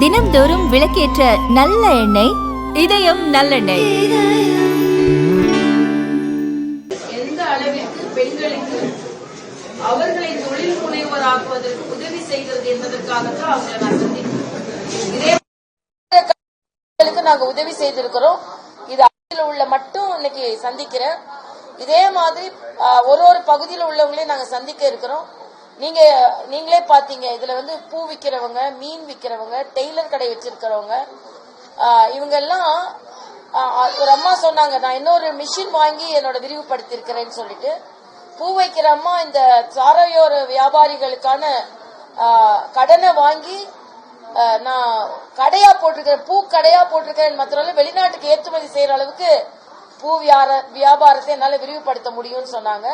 தினம்தோறும் விளக்கேற்ற நல்ல எண்ணெய் இதயம் நல்லெண்ணெய். எந்த அளவிற்கு பெண்களுக்கு அவர்களை தொழில் முனைவோராக்குவதற்கு உதவி செய்கிறது என்பதற்காகத்தான் அவங்களை நான் சந்திக்கிறேன். நாங்க உதவி செய்திருக்கிறோம். இது அருகில் உள்ள மட்டும் இன்னைக்கு சந்திக்கிறேன். இதே மாதிரி ஒரு ஒரு பகுதியில் உள்ளவங்களையும் நாங்க சந்திக்க இருக்கிறோம். நீங்க நீங்களே பாத்தீங்க இதுல வந்து பூ விக்கிறவங்க மீன் விக்கிறவங்க டெய்லர் கடை வச்சிருக்கிறவங்க இவங்க எல்லாம் ஒரு அம்மா சொன்னாங்க நான் இன்னொரு மிஷின் வாங்கி என்னோட விரிவுபடுத்திருக்கிறேன்னு சொல்லிட்டு பூ வைக்கிற அம்மா இந்த சாரையோர வியாபாரிகளுக்கான கடனை வாங்கி நான் கடையா போட்டிருக்கிறேன் பூ கடையா போட்டிருக்கிறேன் மற்ற வெளிநாட்டுக்கு ஏற்றுமதி செய்யற அளவுக்கு பூ வியாபாரத்தை என்னால விரிவுபடுத்த முடியும்னு சொன்னாங்க.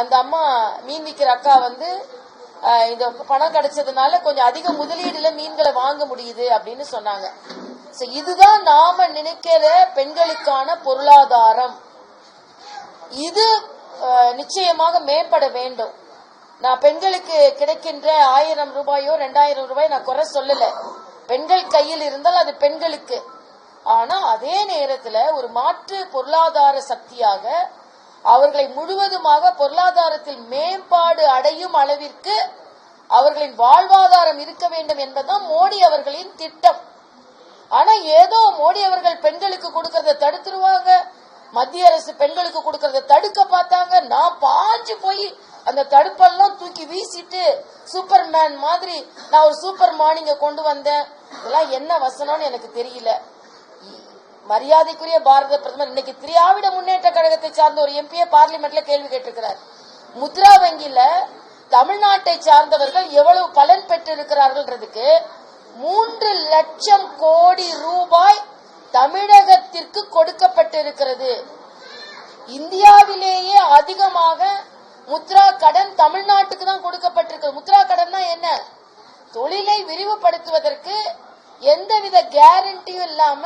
அந்த அம்மா மீன் விற்கிற அக்கா வந்து இந்த பணம் கிடைச்சதுனால கொஞ்சம் அதிக முதலீடுல மீன்களை வாங்க முடியுது அப்படின்னு சொன்னாங்க. இதுதான் நாம நினைக்கிற பெண்களுக்கான பொருளாதாரம். இது நிச்சயமாக மேம்பட வேண்டும். நான் பெண்களுக்கு கிடைக்கின்ற ஆயிரம் ரூபாயோ ரெண்டாயிரம் ரூபாய் நான் குறை சொல்லல. பெண்கள் கையில் இருந்தால் அது பெண்களுக்கு. ஆனா அதே நேரத்துல ஒரு மாற்று பொருளாதார சக்தியாக அவர்களை முழுவதுமாக பொருளாதாரத்தில் மேம்பாடு அடையும் அளவிற்கு அவர்களின் வாழ்வாதாரம் இருக்க வேண்டும் என்பதுதான் மோடி அவர்களின் திட்டம். ஆனா ஏதோ மோடி அவர்கள் பெண்களுக்கு கொடுக்கறத தடுத்துருவாங்க. மத்திய அரசு பெண்களுக்கு கொடுக்கறத தடுக்க பார்த்தாங்க. நான் பாஞ்சு போய் அந்த தடுப்பெல்லாம் தூக்கி வீசிட்டு சூப்பர்மேன் மாதிரி நான் ஒரு சூப்பர் மார்னிங்க கொண்டு வந்தேன். இதெல்லாம் என்ன வசனம்னு எனக்கு தெரியல. மரியாதைக்குரிய பாரத பிரதமர் இன்னைக்கு திராவிட முன்னேற்ற கழகத்தை சார்ந்த ஒரு எம்பிஏ பார்லிமெண்ட்ல கேள்வி கேட்டிருக்கிறார். முத்ரா வங்கியில தமிழ்நாட்டை சார்ந்தவர்கள் எவ்வளவு பலன் பெற்றிருக்கிறார்கள்ன்றதுக்கு மூன்று லட்சம் கோடி ரூபாய் தமிழகத்திற்கு கொடுக்கப்பட்டிருக்கிறது. இந்தியாவிலேயே அதிகமாக முத்ரா கடன் தமிழ்நாட்டுக்கு தான் கொடுக்கப்பட்டிருக்கு முத்ரா கடன்னா என்ன? தொழிலை விரிவுபடுத்துவதற்கு எந்தவித கேரண்டியும் இல்லாம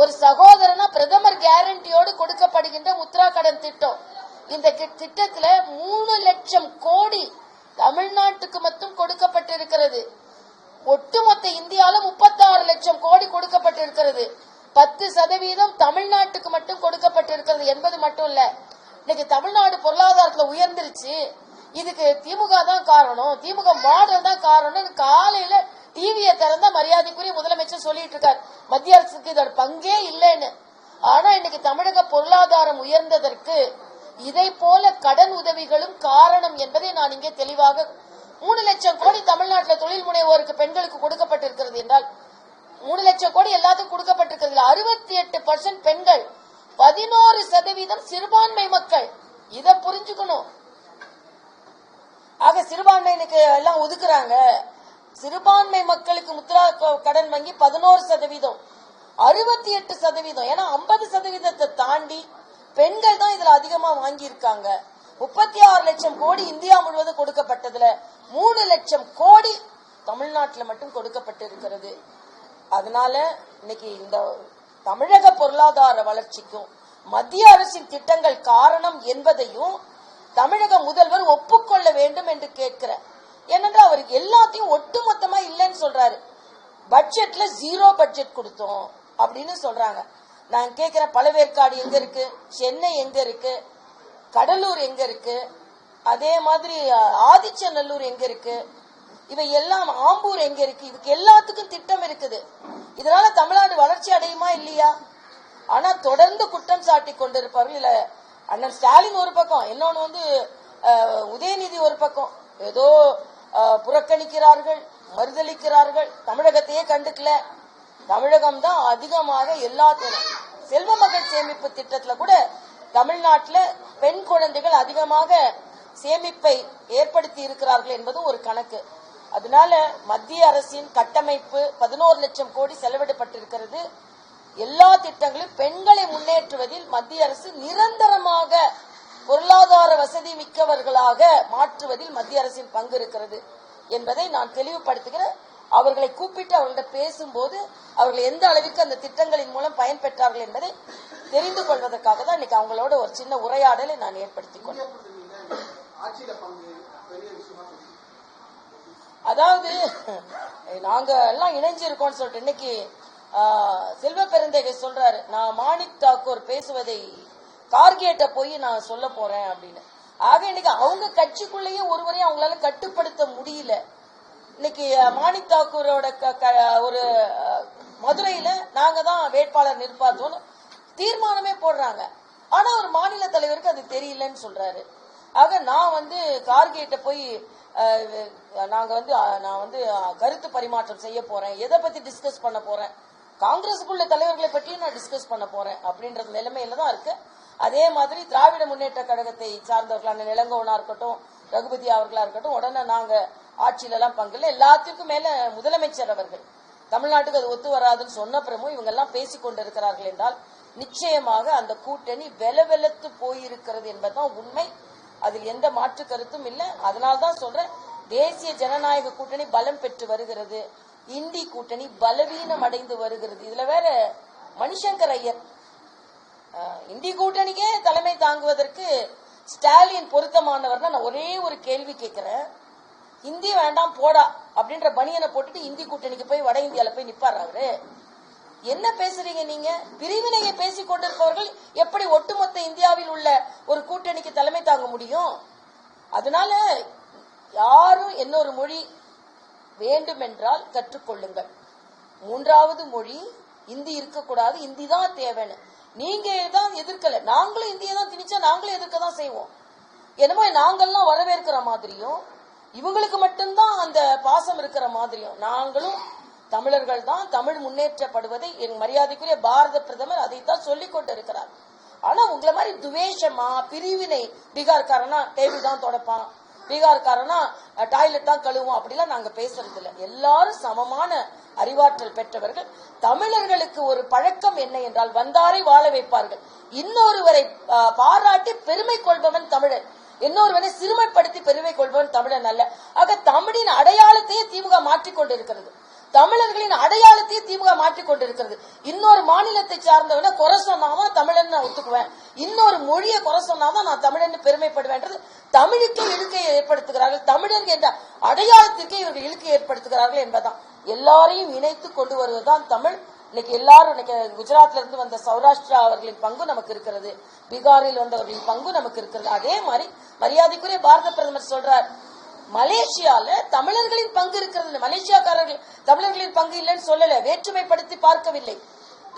ஒரு சகோதரனா பிரதமர் கேரண்டியோடு கொடுக்கப்படுகின்ற முத்ரா கடன் திட்டம். இந்த திட்டத்துல மூணு லட்சம் கோடி தமிழ்நாட்டுக்கு மட்டும் கொடுக்கப்பட்டிருக்கிறது. ஒட்டுமொத்த இந்தியால முப்பத்தாறு லட்சம் கோடி கொடுக்கப்பட்டிருக்கிறது. பத்து சதவீதம் தமிழ்நாட்டுக்கு மட்டும் கொடுக்கப்பட்டிருக்கிறது என்பது மட்டும் இல்ல. இன்னைக்கு தமிழ்நாடு பொருளாதாரத்துல உயர்ந்துருச்சு. இதுக்கு திமுக தான் காரணம். திமுக மாடல் தான் காரணம் காலையில டிவியை திறந்தா மரியாதைக்குரிய முதலமைச்சர் சொல்லிட்டு இருக்காரு மத்திய அரசுக்கு இதோட பங்கே இல்லைன்னு. ஆனா இன்னைக்கு தமிழக பொருளாதாரம் உயர்ந்ததற்கு இதை போல கடன் உதவிகளும் காரணம் என்பதை நான் இங்கே தெளிவாக மூணு லட்சம் கோடி தமிழ்நாட்டில் தொழில் முனைவோருக்கு பெண்களுக்கு கொடுக்கப்பட்டிருக்கிறது என்றால் மூணு லட்சம் கோடி எல்லாத்துக்கும் கொடுக்கப்பட்டிருக்கிறது அறுபத்தி எட்டு பர்சன்ட் பெண்கள் பதினோரு சதவீதம் சிறுபான்மை மக்கள். இதை புரிஞ்சுக்கணும். ஆக சிறுபான்மையினுக்கு எல்லாம் ஒதுக்குறாங்க. சிறுபான்மை மக்களுக்கு முத்ரா கடன் வங்கி பதினோரு சதவீதம் அறுபத்தி எட்டு சதவீதம் ஏன்னா ஐம்பது சதவீதத்தை தாண்டி பெண்கள் தான் இதுல அதிகமா வாங்கியிருக்காங்க. முப்பத்தி ஆறு லட்சம் கோடி இந்தியா முழுவதும் கொடுக்கப்பட்டதுல மூணு லட்சம் கோடி தமிழ்நாட்டில் மட்டும் கொடுக்கப்பட்டிருக்கிறது. அதனால இன்னைக்கு இந்த தமிழக பொருளாதார வளர்ச்சிக்கும் மத்திய அரசின் திட்டங்கள் காரணம் என்பதையும் தமிழக முதல்வர் ஒப்புக்கொள்ள வேண்டும் என்று கேட்கிறேன். ஏனென்றால் அவருக்கு எல்லாத்தையும் ஒட்டுமொத்தமா இல்லைன்னு சொல்றாரு. பட்ஜெட்ல ஜீரோ பட்ஜெட் கொடுத்தோம் அப்படின்னு சொல்றாங்க. நான் கேட்கிற பழவேற்காடு எங்க இருக்கு? சென்னை எங்க இருக்கு? கடலூர் எங்க இருக்கு? அதே மாதிரி ஆதிச்சநல்லூர் எங்க இருக்கு? இவை எல்லாம் ஆம்பூர் எங்க இருக்கு? இதுக்கு எல்லாத்துக்கும் திட்டம் இருக்குது. இதனால தமிழ்நாடு வளர்ச்சி அடையுமா இல்லையா? ஆனா தொடர்ந்து குற்றம் சாட்டி கொண்டிருப்பவர்கள் இல்ல அண்ணன் ஸ்டாலின் ஒரு பக்கம் இன்னொன்னு வந்து உதயநிதி ஒரு பக்கம். ஏதோ புறக்கணிக்கிறார்கள் மறுதளிக்கிறார்கள். தமிழகத்தையே கண்டுக்கல. தமிழகம் தான் அதிகமாக எல்லா செல்வ மகள் சேமிப்பு திட்டத்துல கூட தமிழ்நாட்டில் பெண் குழந்தைகள் அதிகமாக சேமிப்பை ஏற்படுத்தி இருக்கிறார்கள் என்பதும் ஒரு கணக்கு. அதனால மத்திய அரசின் கட்டமைப்பு பதினோரு லட்சம் கோடி செலவிடப்பட்டிருக்கிறது. எல்லா திட்டங்களும் பெண்களை முன்னேற்றுவதில் மத்திய அரசு நிரந்தரமாக பொருளாதார வசதி மிக்கவர்களாக மாற்றுவதில் மத்திய அரசின் பங்கு இருக்கிறது என்பதை நான் தெளிவுபடுத்துகிறேன். அவர்களை கூப்பிட்டு அவர்களிடம் பேசும்போது அவர்கள் எந்த அளவிற்கு அந்த திட்டங்களின் மூலம் பயன்பெற்றார்கள் என்பதை தெரிந்து கொள்வதற்காக தான் இன்னைக்கு அவங்களோட ஒரு சின்ன உரையாடலை நான் ஏற்படுத்திக் கொண்டேன். அதாவது நாங்க எல்லாம் இணைஞ்சிருக்கோம்னு சொல்லிட்டு இன்னைக்கு செல்வ பெருந்தகை சொல்றாரு. நான் மாணிக் தாக்கூர் பேசுவதை கார்கேட்ட போய் நான் சொல்ல போறேன் அப்படின்னு. ஆக இன்னைக்கு அவங்க கட்சிக்குள்ளேயே ஒருவரையும் அவங்களால கட்டுப்படுத்த முடியல. இன்னைக்கு மாணிக் தாக்கூரோட க- க- ஒரு மதுரையில நாங்க தான் வேட்பாளர் நிற்பாத்தோன்னு தீர்மானமே போடுறாங்க. ஆனா ஒரு மாநில தலைவருக்கு அது தெரியலன்னு சொல்றாரு. ஆக நான் வந்து கார்கேட்ட போய் நாங்க வந்து நான் வந்து கருத்து பரிமாற்றம் செய்ய போறேன். எதை பத்தி டிஸ்கஸ் பண்ண போறேன்? காங்கிரஸுக்குள்ள தலைவர்களை பற்றியும் நான் டிஸ்கஸ் பண்ண போறேன் அப்படின்றது நிலைமையில தான் இருக்கு. அதே மாதிரி திராவிட முன்னேற்ற கழகத்தை சார்ந்தவர்களான நிலங்கோவனா இருக்கட்டும் ரகுபதி அவர்களா இருக்கட்டும் உடனே நாங்க ஆட்சியில எல்லாம் பங்குல எல்லாத்திற்கும் மேல முதலமைச்சர் அவர்கள். தமிழ்நாட்டுக்கு அது ஒத்து வராதுன்னு சொன்ன பிறமும் இவங்க எல்லாம் பேசிக் கொண்டிருக்கிறார்கள் என்றால் நிச்சயமாக அந்த கூட்டணி வெல வெலத்து போயிருக்கிறது என்பதுதான் உண்மை. அதில் எந்த மாற்று கருத்தும் இல்லை. அதனால்தான் சொல்றேன் தேசிய ஜனநாயக கூட்டணி பலம் பெற்று வருகிறது. இந்தி கூட்டணி பலவீனம் அடைந்து வருகிறது. இதுல வேற மணிசங்கர் ஐயர். இந்தி கூட்டணிக்கே தலைமை தாங்குவதற்கு ஸ்டாலின் பொருத்தமானவர்னா நான் ஒரே ஒரு கேள்வி கேட்கிறேன். இந்தி வேண்டாம் போடா அப்படின்ற பனியனை போட்டுட்டு இந்தி கூட்டணிக்கு போய் வட இந்தியால போய் நிப்பாரு அவரு? என்ன பேசுறீங்க நீங்க? பிரிவினையை பேசிக் கொண்டிருப்பவர்கள் எப்படி ஒட்டுமொத்த இந்தியாவில் உள்ள ஒரு கூட்டணிக்கு தலைமை தாங்க முடியும்? அதனால யாரும் இன்னொரு மொழி வேண்டுமென்றால் கற்றுக்கொள்ளுங்கள். மூன்றாவது மொழி இந்தி இருக்கக்கூடாது. இந்தி தான் தேவைன்னு. நீங்க தான் எதிர்க்கல. நாங்களும் இந்தியை தான் திணிச்சா நாங்களும் எதிர்க்க தான் செய்வோம். என்னமோ நாங்கள்லாம் வரவேற்கிற மாதிரியும் இவங்களுக்கு மட்டும்தான் அந்த பாசம் இருக்கிற மாதிரியும். நாங்களும் தமிழர்கள் தான் தமிழ் முன்னேற்றப்படுவதை என் மரியாதைக்குரிய பாரத பிரதமர் அதைத்தான் சொல்லிக் கொண்டிருக்கிறார். ஆனா உங்களை மாதிரி துவேஷமா பிரிவினை பீகார்காரனா டேபிள் தான் தொடப்பான். பீகார்காரனா டாய்லெட் தான் கழுவும் அப்படிலாம் நாங்க பேசுறது இல்லை எல்லாரும் சமமான அறிவாற்றல் பெற்றவர்கள். தமிழர்களுக்கு ஒரு பழக்கம் என்ன என்றால் வந்தாரை வாழ வைப்பார்கள். இன்னொருவரை பாராட்டி பெருமை கொள்பவன் தமிழன். இன்னொருவனை சிறுமைப்படுத்தி பெருமை கொள்பவன் தமிழன் அல்ல. ஆக தமிழின் அடையாளத்தையே திமுக மாற்றிக் கொண்டிருக்கிறது தமிழர்களின் அடையாளத்தையே திமுக மாற்றிக் கொண்டிருக்கிறது. இன்னொரு மாநிலத்தை சார்ந்தவன குறை சொன்னாதான் தமிழன் நான் ஒத்துக்குவேன். இன்னொரு மொழியை குறை சொன்னாதான் நான் தமிழன் பெருமைப்படுவேன்றது தமிழுக்கே இழுக்கை ஏற்படுத்துகிறார்கள். தமிழர் என்ற அடையாளத்திற்கே இவர்கள் இழுக்கை ஏற்படுத்துகிறார்கள் என்பதுதான். எல்லாரையும் இணைத்து கொண்டு வருவதுதான் தமிழ். இன்னைக்கு எல்லாரும் இன்னைக்கு குஜராத்ல இருந்து வந்த சௌராஷ்டிரா அவர்களின் பங்கு நமக்கு இருக்கிறது. பீகாரில் வந்தவர்களின் பங்கு நமக்கு இருக்கிறது. அதே மாதிரி மரியாதைக்குரிய பாரத பிரதமர் சொல்றார் மலேசியால தமிழர்களின் பங்கு இருக்கிறது. மலேசியாக்காரர்கள் தமிழர்களின் பங்கு இல்லைன்னு சொல்லல. வேற்றுமைப்படுத்தி பார்க்கவில்லை.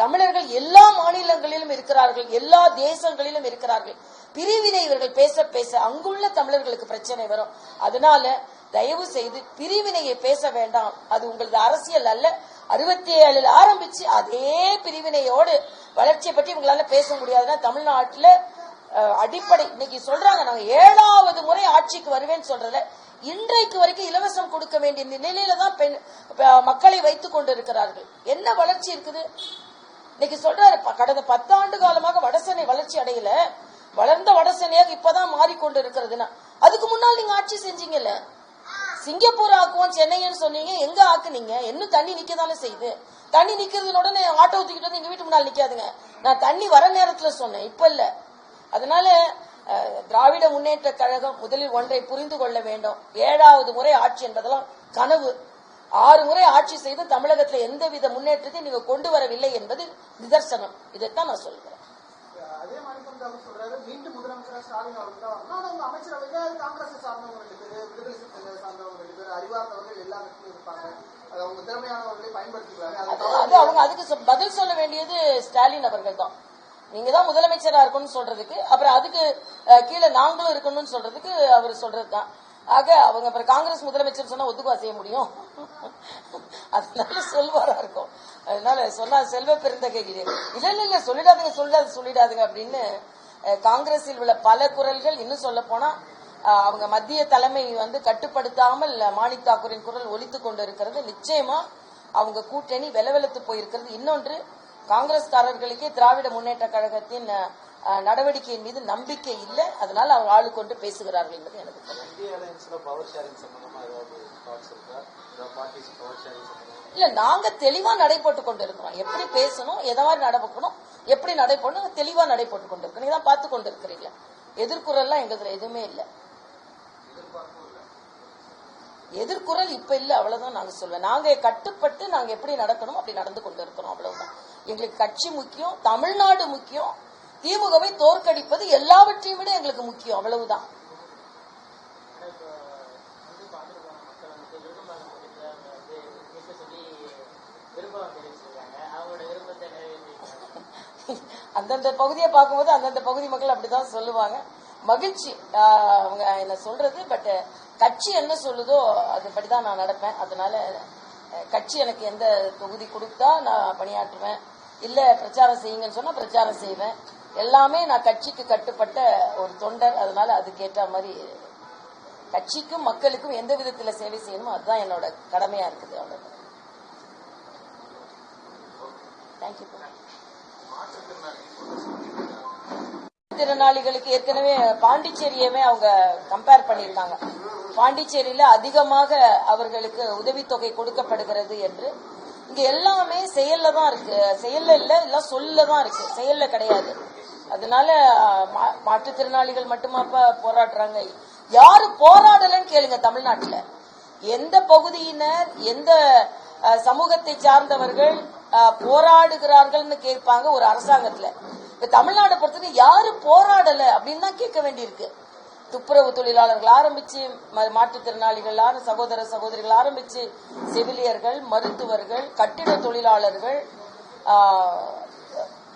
தமிழர்கள் எல்லா மாநிலங்களிலும் இருக்கிறார்கள். எல்லா தேசங்களிலும் இருக்கிறார்கள். பிரிவினை இவர்கள் பேச பேச அங்குள்ள தமிழர்களுக்கு பிரச்சனை வரும். அதனால தயவு செய்து பிரிவினையை பேச வேண்டாம். அது உங்களது அரசியல் அல்ல. அறுபத்தி ஏழுல ஆரம்பிச்சு அதே பிரிவினையோடு வளர்ச்சியை பற்றி உங்களால பேச முடியாதுன்னா தமிழ்நாட்டுல அடிப்படை. இன்னைக்கு சொல்றாங்க நாங்க ஏழாவது முறை ஆட்சிக்கு வருவேன்னு சொல்றத இன்றைக்கு வரைக்கும் இலவசம் கொடுக்க வேண்டிய நிலையில தான் பெண் மக்களை வைத்துக் கொண்டிருக்கிறார்கள். என்ன வளர்ச்சி இருக்குது? இன்னைக்கு சொல்றாரு கடந்த பத்தாண்டு காலமாக வடசென்னை வளர்ச்சி அடையல. வளர்ந்த வடசென்னையாக இப்பதான் மாறிக்கொண்டு இருக்கிறதுனா அதுக்கு முன்னால் நீங்க ஆட்சி செஞ்சீங்கல்ல? சிங்கப்பூர் ஆக்குவோம் சென்னைன்னு சொன்னீங்க எங்க ஆக்குனீங்க? இன்னும் தண்ணி நிக்கதானே செய்யுது? தண்ணி நிக்கிறது உடனே ஆட்டோ தூக்கிட்டு வந்து எங்க வீட்டு முன்னால் நிக்காதுங்க. நான் தண்ணி வர நேரத்துல சொன்னேன் இப்ப இல்ல. அதனால திராவிட முன்னேற்ற கழகம் முதலில் ஒன்றை புரிந்து கொள்ள வேண்டும். ஏழாவது முறை ஆட்சி என்பதெல்லாம் கனவு. ஆறு முறை ஆட்சி செய்து தமிழகத்தில் எந்தவித முன்னேற்றத்தையும் நீங்க கொண்டு வரவில்லை என்பது நிதர்சனம். இதைத்தான் நான் சொல்கிறேன் அதே அவங்க அதுக்கு பதில் சொல்ல வேண்டியது ஸ்டாலின் அவர்கள் தான். நீங்க தான் முதலமைச்சரா இருக்கணும்னு சொல்றதுக்கு அப்புறம் அதுக்கு கீழே நாங்களும் இருக்கணும்னு சொல்றதுக்கு அவர் சொல்றது தான் ஆக அவங்க அப்புறம் காங்கிரஸ் முதலமைச்சர் சொன்னா ஒத்துக்குவா செய்ய முடியும்? அதனால சொல்வாரா இருக்கும். அதனால சொன்னா செல்வ பெருந்தகை இல்ல இல்ல இல்ல சொல்லிடாதுங்க சொல்லிடாது சொல்லிடாதுங்க அப்படின்னு காங்கிரஸில் உள்ள பல குரல்கள் இன்னும் சொல்ல போனா அவங்க மத்திய தலைமை வந்து கட்டுப்படுத்தாமல் மாணிக் தாக்கூரின் குரல் ஒலித்து கொண்டு இருக்கிறது நிச்சயமா அவங்க கூட்டணி வெலவெலத்து போயிருக்கிறது. இன்னொன்று காங்கிரஸ்காரர்களுக்கே திராவிட முன்னேற்ற கழகத்தின் நடவடிக்கையின் மீது நம்பிக்கை இல்லை. அதனால அவங்க ஆளு கொண்டு பேசுகிறார்கள் என்பது எனக்கு இல்ல நாங்க தெளிவா நடைபோட்டு கொண்டு இருக்கிறோம் எப்படி பேசணும் எதை மாதிரி நடக்கணும் எப்படி நடைபோடணும் தெளிவா நடைபோட்டு கொண்டு இருக்கோம் நீங்க தான் பார்த்து கொண்டு இருக்கிறீங்க எதிர்குறல்லாம் எங்களுக்கு எதுவுமே இல்லை. எதிர்குரல் இப்ப இல்ல அவ்வளவுதான் நாங்க சொல்வேன் நாங்க கட்டுப்பட்டு நாங்க எப்படி நடக்கணும் அப்படி நடந்து கொண்டு இருக்கிறோம் அவ்வளவுதான். எங்களுக்கு கட்சி முக்கியம் தமிழ்நாடு முக்கியம். திமுகவை தோற்கடிப்பது எல்லாவற்றையும் விட எங்களுக்கு முக்கியம் அவ்வளவுதான். அந்தந்த பகுதியை பார்க்கும்போது அந்தந்த பகுதி மக்கள் அப்படிதான் சொல்லுவாங்க. மகிழ்ச்சி அவங்க என்ன சொல்றது பட் கட்சி என்ன சொல்லுதோ அதுபடிதான் நான் நடப்பேன். அதனால கட்சி எனக்கு எந்த தொகுதி கொடுத்தா நான் பணியாற்றுவேன். இல்ல பிரச்சாரம் செய்யுங்கன்னு சொன்னா பிரச்சாரம் செய்வேன். எல்லாமே நான் கட்சிக்கு கட்டுப்பட்ட ஒரு தொண்டர் அதனால அதுக்கேற்ற மாதிரி கட்சிக்கும் மக்களுக்கும் எந்த விதத்துல சேவை செய்யணுமோ அதுதான் என்னோட கடமையா இருக்குது அவ்வளவு தேங்க்யூ திறனாளிகளுக்கு ஏற்கனவே பாண்டிச்சேரியவே அவங்க கம்பேர் பண்ணியிருக்காங்க. பாண்டிச்சேரியில அதிகமாக அவர்களுக்கு உதவித்தொகை கொடுக்கப்படுகிறது என்று இங்க எல்லாமே செயல்ல தான் இருக்கு. செயல்ல இல்ல இல்ல சொல்ல தான் இருக்கு. செயல்ல கிடையாது. அதனால மா- மாற்றுத்திறனாளிகள் மட்டுமாப்பா போராடுறாங்க? யாரு போராடலன்னு கேளுங்க தமிழ்நாட்டுல. எந்த பகுதியினர் எந்த சமூகத்தை சார்ந்தவர்கள் போராடுகிறார்கள்னு கேட்பாங்க ஒரு அரசாங்கத்துல. இப்ப தமிழ்நாடு பொறுத்தவரைக்கும் யாரு போராடல அப்படின்னு தான் கேட்க வேண்டியிருக்கு. துப்புரவு தொழிலாளர்கள் ஆரம்பிச்சு ம- மாற்றுத்திறனாளிகள் சகோதர சகோதரிகள் ஆரம்பிச்சு செவிலியர்கள் மருத்துவர்கள் கட்டிட தொழிலாளர்கள்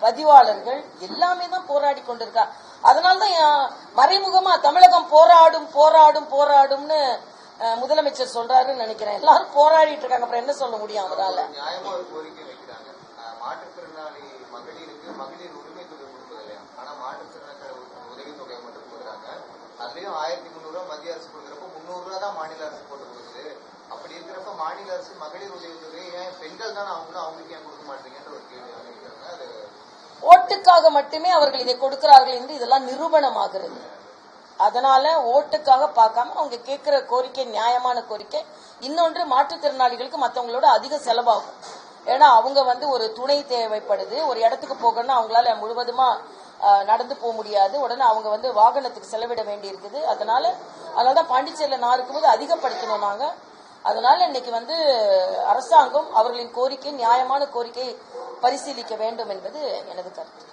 பதிவாளர்கள் எல்லாமே தான் போராடி கொண்டிருக்கா. அதனால்தான் மறைமுகமா தமிழகம் போராடும் போராடும் போராடும்னு முதலமைச்சர் சொல்றாருன்னு நினைக்கிறேன். எல்லாரும் போராடிட்டு இருக்காங்க. அப்புறம் என்ன சொல்ல முடியும் அவரால்? கோரிக்கை வைக்கிறாங்க. மாற்றுத்திறனாளி மகளிருக்கு மகளிர் உரிமை தொகை கொடுப்பது இல்லையா ஆனா மாற்றுத்திறனாளி உதவி தொகை மட்டும் கொடுக்குறாங்க அதுலயும் ஆயிரத்தி முந்நூறு ரூபாய் மத்திய அரசு கொடுக்குறப்ப முந்நூறு ரூபாய் தான் மாநில அரசு போட்டு கொடுக்குது அப்படி இருக்கிறப்ப மாநில அரசு மகளிர் உதவித்தொகை ஏன் பெண்கள் தானே அவங்களும் அவங்களுக்கு ஏன் கொடுக்க மாட்டீங்கன்ற ஒரு கேள்வி வைக்கிறாங்க அது ஓட்டுக்காக மட்டுமே அவர்கள் இதை கொடுக்கிறார்கள் என்று இதெல்லாம் நிரூபணமாகிறது. அதனால ஓட்டுக்காக பார்க்காம அவங்க கேட்கிற கோரிக்கை நியாயமான கோரிக்கை இன்னொன்று மாற்றுத்திறனாளிகளுக்கு மற்றவங்களோட அதிக செலவாகும். ஏன்னா அவங்க வந்து ஒரு துணை தேவைப்படுது. ஒரு இடத்துக்கு போகணும்னா அவங்களால முழுவதுமா நடந்து போக முடியாது. உடனே அவங்க வந்து வாகனத்துக்கு செலவிட வேண்டி இருக்குது அதனால அதனாலதான் பாண்டிச்சேரியில நான் இருக்கும்போது அதிகப்படுத்தணும் நாங்க. அதனால இன்னைக்கு வந்து அரசாங்கம் அவர்களின் கோரிக்கை நியாயமான கோரிக்கை பரிசீலிக்க வேண்டும் என்பது எனது கருத்து.